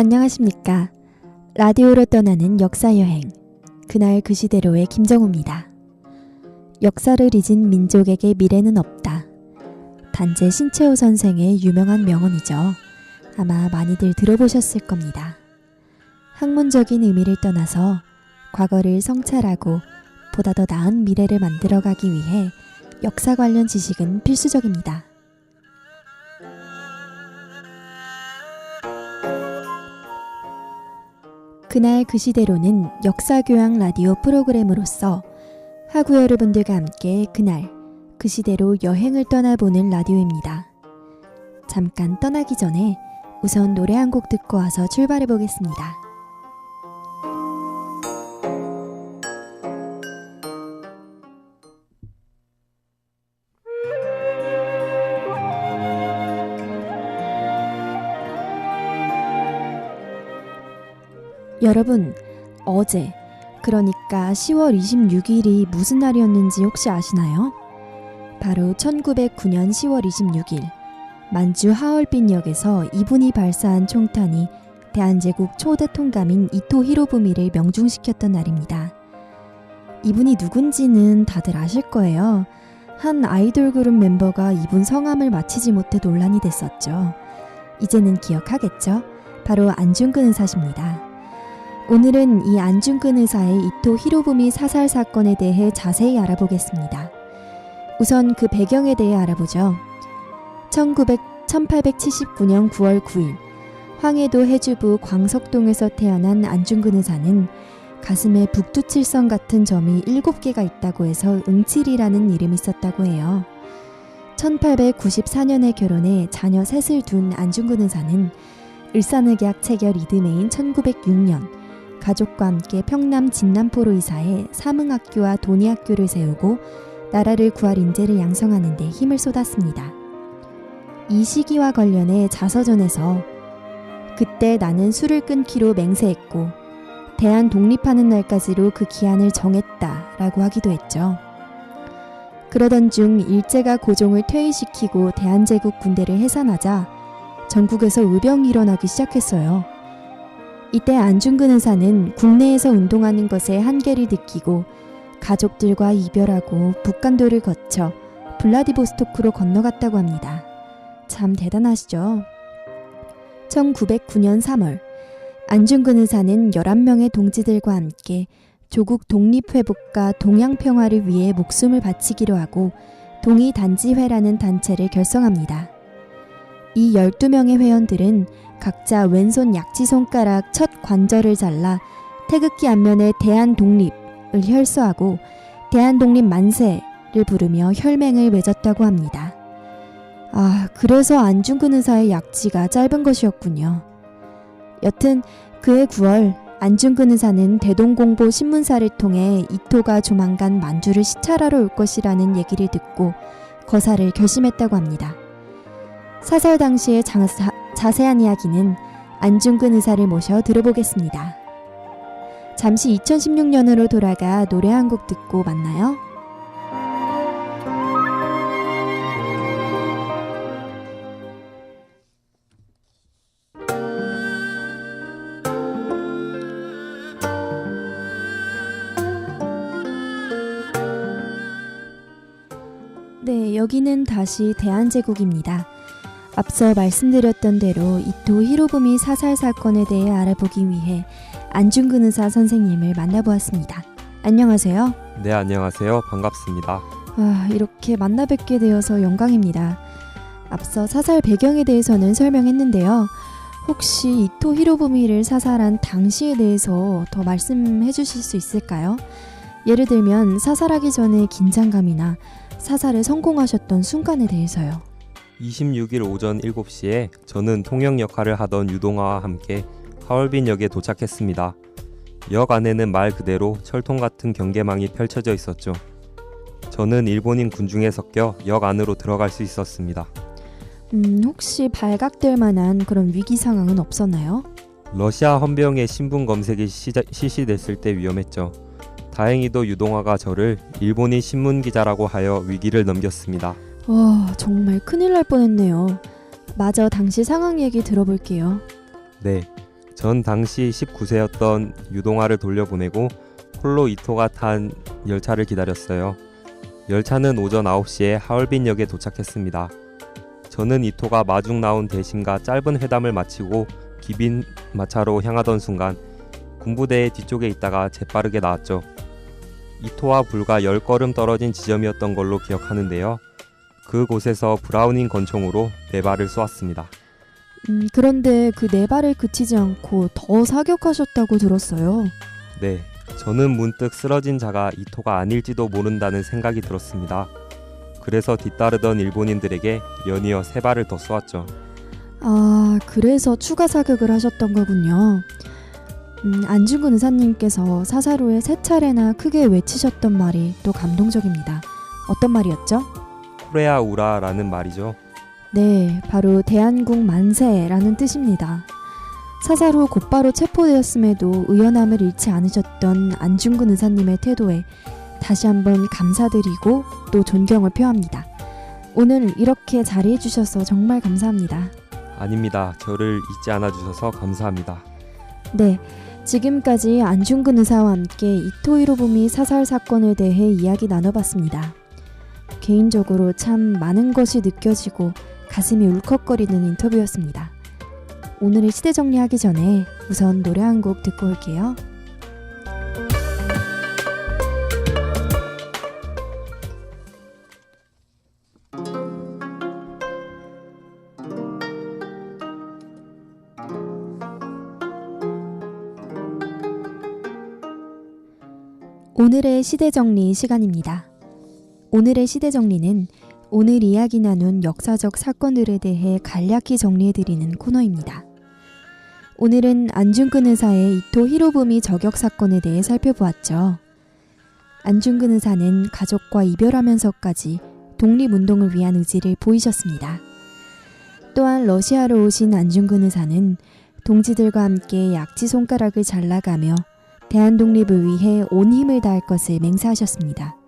안녕하십니까. 라디오로 떠나는 역사 여행. 그날 그 시대로의 김정우입니다. 역사를 잊은 민족에게 미래는 없다. 단재 신채호 선생의 유명한 명언이죠. 아마 많이들 들어보셨을 겁니다. 학문적인 의미를 떠나서 과거를 성찰하고 보다 더 나은 미래를 만들어가기 위해 역사 관련 지식은 필수적입니다. 그날 그 시대로는 역사교양 라디오 프로그램으로서 하구 여러분들과 함께 그날 그 시대로 여행을 떠나보는 라디오입니다. 잠깐 떠나기 전에 우선 노래 한 곡 듣고 와서 출발해 보겠습니다. 여러분, 어제, 그러니까 10월 26일이 무슨 날이었는지 혹시 아시나요? 바로 1909년 10월 26일, 만주 하얼빈역에서 이분이 발사한 총탄이 대한제국 초대 통감인 이토 히로부미를 명중시켰던 날입니다. 이분이 누군지는 다들 아실 거예요. 한 아이돌 그룹 멤버가 이분 성함을 맞히지 못해 논란이 됐었죠. 이제는 기억하겠죠? 바로 안중근 의사십니다. 오늘은 이 안중근 의사의 이토 히로부미 사살 사건에 대해 자세히 알아보겠습니다. 우선 그 배경에 대해 알아보죠. 1900, 1879년 9월 9일 황해도 해주부 광석동에서 태어난 안중근 의사는 가슴에 북두칠성 같은 점이 7개가 있다고 해서 응칠이라는 이름이 있었다고 해요. 1894년에 결혼해 자녀 셋을 둔 안중근 의사는 을사늑약 체결 이듬해인 1906년 가족과 함께 평남 진남포로 이사해 사흥학교와 도니학교를 세우고 나라를 구할 인재를 양성하는 데 힘을 쏟았습니다. 이 시기와 관련해 자서전에서 그때 나는 술을 끊기로 맹세했고 대한 독립하는 날까지로 그 기한을 정했다라고 하기도 했죠. 그러던 중 일제가 고종을 퇴위시키고 대한제국 군대를 해산하자 전국에서 의병이 일어나기 시작했어요. 이때 안중근 의사는 국내에서 운동하는 것에 한계를 느끼고 가족들과 이별하고 북간도를 거쳐 블라디보스토크로 건너갔다고 합니다. 참 대단하시죠? 1909년 3월 안중근 의사는 11명의 동지들과 함께 조국 독립회복과 동양평화를 위해 목숨을 바치기로 하고 동의단지회라는 단체를 결성합니다. 이 12명의 회원들은 각자 왼손 약지 손가락 첫 관절을 잘라 태극기 앞면에 대한 독립을 혈서하고 대한 독립 만세를 부르며 혈맹을 맺었다고 합니다. 아, 그래서 안중근 의사의 약지가 짧은 것이었군요. 여튼 그해 9월 안중근 의사는 대동공보 신문사를 통해 이토가 조만간 만주를 시찰하러 올 것이라는 얘기를 듣고 거사를 결심했다고 합니다. 사살 당시의 장 사, 자세한 이야기는 안중근 의사를 모셔 들어보겠습니다. 잠시 2016년으로 돌아가 노래 한 곡 듣고 만나요. 네, 여기는 다시 대한제국입니다. 앞서 말씀드렸던 대로 이토 히로부미 사살 사건에 대해 알아보기 위해 안중근 의사 선생님을 만나보았습니다. 안녕하세요. 네, 안녕하세요. 반갑습니다. 아, 이렇게 만나 뵙게 되어서 영광입니다. 앞서 사살 배경에 대해서는 설명했는데요. 혹시 이토 히로부미를 사살한 당시에 대해서 더 말씀해 주실 수 있을까요? 예를 들면 사살하기 전의 긴장감이나 사살에 성공하셨던 순간에 대해서요. 26일 오전 7시에 저는 통역 역할을 하던 유동화와 함께 하얼빈 역에 도착했습니다. 역 안에는 말 그대로 철통 같은 경계망이 펼쳐져 있었죠. 저는 일본인 군중에 섞여 역 안으로 들어갈 수 있었습니다. 음, 혹시 발각될 만한 그런 위기 상황은 없었나요? 러시아 헌병의 신분 검색이 시자, 실시됐을 때 위험했죠. 다행히도 유동화가 저를 일본인 신문 기자라고 하여 위기를 넘겼습니다. 와, 정말 큰일 날 뻔했네요. 마저 당시 상황 얘기 들어볼게요. 네. 전 당시 19세였던 유동화를 돌려보내고 홀로 이토가 탄 열차를 기다렸어요. 열차는 오전 9시에 하얼빈역에 도착했습니다. 저는 이토가 마중 나온 대신과 짧은 회담을 마치고 기빈 마차로 향하던 순간 군부대의 뒤쪽에 있다가 재빠르게 나왔죠. 이토와 불과 10걸음 떨어진 지점이었던 걸로 기억하는데요. 그곳에서 브라우닝 권총으로 네 발을 쏘았습니다. 음, 그런데 그 네 발을 그치지 않고 더 사격하셨다고 들었어요. 네, 저는 문득 쓰러진 자가 이토가 아닐지도 모른다는 생각이 들었습니다. 그래서 뒤따르던 일본인들에게 연이어 세 발을 더 쏘았죠. 아, 그래서 추가 사격을 하셨던 거군요. 음, 안중근 의사님께서 사사로에 세 차례나 크게 외치셨던 말이 또 감동적입니다. 어떤 말이었죠? 코레아 우라라는 말이죠. 네, 바로 대한국 만세라는 뜻입니다. 사사로 곧바로 체포되었음에도 의연함을 잃지 않으셨던 안중근 의사님의 태도에 다시 한번 감사드리고 또 존경을 표합니다. 오늘 이렇게 자리해 주셔서 정말 감사합니다. 아닙니다. 저를 잊지 않아 주셔서 감사합니다. 네, 지금까지 안중근 의사와 함께 이토 히로부미 사살 사건에 대해 이야기 나눠봤습니다. 개인적으로 참 많은 것이 느껴지고 가슴이 울컥거리는 인터뷰였습니다. 오늘의 시대 정리하기 전에 우선 노래 한 곡 듣고 올게요. 오늘의 시대 정리 시간입니다. 오늘의 시대 정리는 오늘 이야기 나눈 역사적 사건들에 대해 간략히 정리해드리는 코너입니다. 오늘은 안중근 의사의 이토 히로부미 저격 사건에 대해 살펴보았죠. 안중근 의사는 가족과 이별하면서까지 독립운동을 위한 의지를 보이셨습니다. 또한 러시아로 오신 안중근 의사는 동지들과 함께 약지 손가락을 잘라가며 대한 독립을 위해 온 힘을 다할 것을 맹세하셨습니다.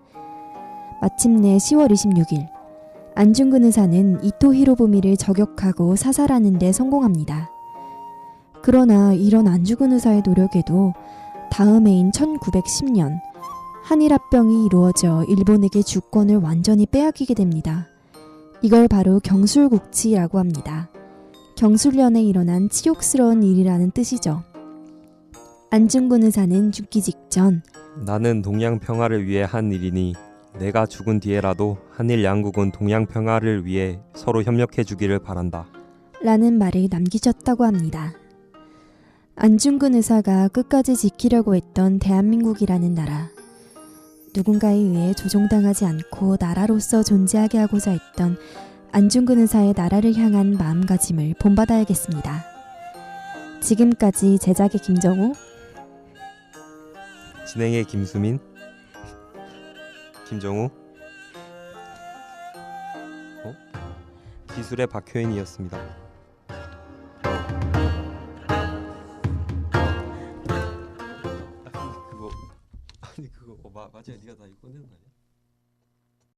마침내 10월 26일 안중근 의사는 이토 히로부미를 저격하고 사살하는 데 성공합니다. 그러나 이런 안중근 의사의 노력에도 다음 해인 1910년 한일합병이 이루어져 일본에게 주권을 완전히 빼앗기게 됩니다. 이걸 바로 경술국치라고 합니다. 경술련에 일어난 치욕스러운 일이라는 뜻이죠. 안중근 의사는 죽기 직전 나는 동양 평화를 위해 한 일이니 내가 죽은 뒤에라도 한일 양국은 동양 평화를 위해 서로 협력해 주기를 바란다. 라는 말을 남기셨다고 합니다. 안중근 의사가 끝까지 지키려고 했던 대한민국이라는 나라. 누군가에 의해 조종당하지 않고 나라로서 존재하게 하고자 했던 안중근 의사의 나라를 향한 마음가짐을 본받아야겠습니다. 지금까지 제작의 김정우, 진행의 김수민, 김정우, 어? 기술의 박효인이었습니다. 아니 그거 아니 그거 마, 맞아요 네가 다 이거 꺼낸 거 아니야?